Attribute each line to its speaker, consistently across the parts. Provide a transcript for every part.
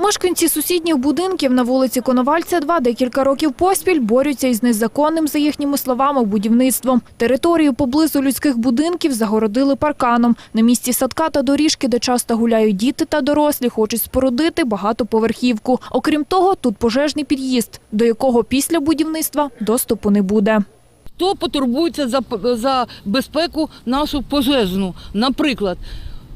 Speaker 1: Мешканці сусідніх будинків на вулиці Коновальця 2 декілька років поспіль борються із незаконним, за їхніми словами, будівництвом. Територію поблизу людських будинків загородили парканом. На місці садка та доріжки, де часто гуляють діти та дорослі, хочуть спорудити багатоповерхівку. Окрім того, тут пожежний під'їзд, до якого після будівництва доступу не буде.
Speaker 2: Хто потурбується за, за безпеку нашу пожежну? Наприклад,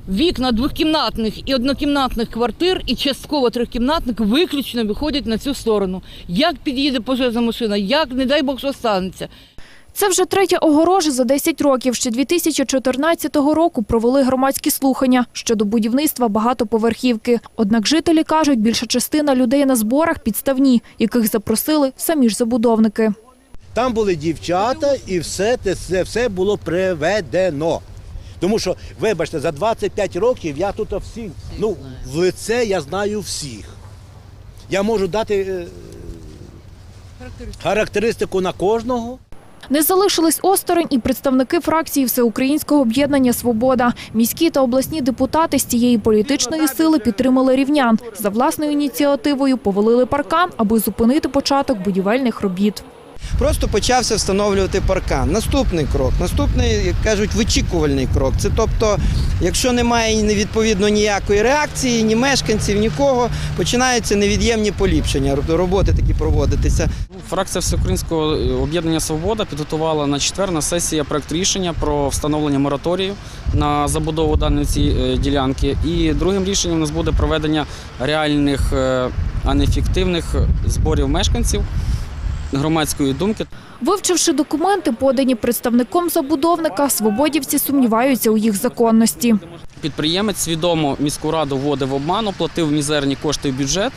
Speaker 2: вікна двохкімнатних і однокімнатних квартир і частково трьохкімнатних виключно виходять на цю сторону. Як під'їде пожежна машина, як, не дай Бог, що станеться.
Speaker 1: Це вже третя огорожа за 10 років. Ще 2014 року провели громадські слухання щодо будівництва багатоповерхівки. Однак жителі кажуть, більша частина людей на зборах підставні, яких запросили самі ж забудовники.
Speaker 3: Там були дівчата, і все те це все було приведено. Тому що, вибачте, за 25 років я тут всіх, ну, в лице я знаю всіх. Я можу дати е, характеристику на кожного.
Speaker 1: Не залишились осторонь і представники фракції Всеукраїнського об'єднання Свобода. Міські та обласні депутати з цієї політичної сили підтримали рівнян. За власною ініціативою повалили паркан, аби зупинити початок будівельних робіт.
Speaker 4: Просто почався встановлювати паркан. Наступний крок, наступний, як кажуть, вичікувальний крок. Це тобто, якщо немає відповідно ніякої реакції, ні мешканців, нікого, починаються невід'ємні поліпшення, роботи такі проводитися.
Speaker 5: Фракція Всеукраїнського об'єднання Свобода підготувала на четвер на сесії проект рішення про встановлення мораторію на забудову даної цієї е, ділянки. І другим рішенням у нас буде проведення реальних, е, а не фіктивних зборів мешканців громадської думки.
Speaker 1: Вивчивши документи, подані представником забудовника, свободівці сумніваються у їх законності.
Speaker 5: Підприємець свідомо міську раду вводив в обман, оплатив мізерні кошти в бюджет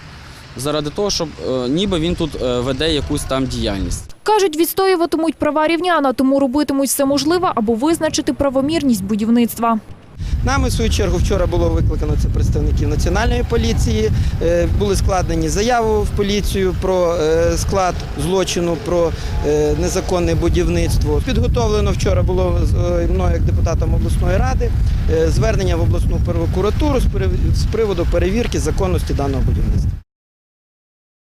Speaker 5: заради того, щоб е, ніби він тут е, веде якусь там діяльність.
Speaker 1: Кажуть, відстоюватимуть права рівняна, тому робитимуть все можливе, аби визначити правомірність будівництва.
Speaker 4: Нами, в свою чергу, вчора було викликано це представників національної поліції. Е, Були складені заяви в поліцію про е, склад злочину, про е, незаконне будівництво. Підготовлено вчора було мною як депутатом обласної ради звернення в обласну прокуратуру з приводу перевірки законності даного будівництва.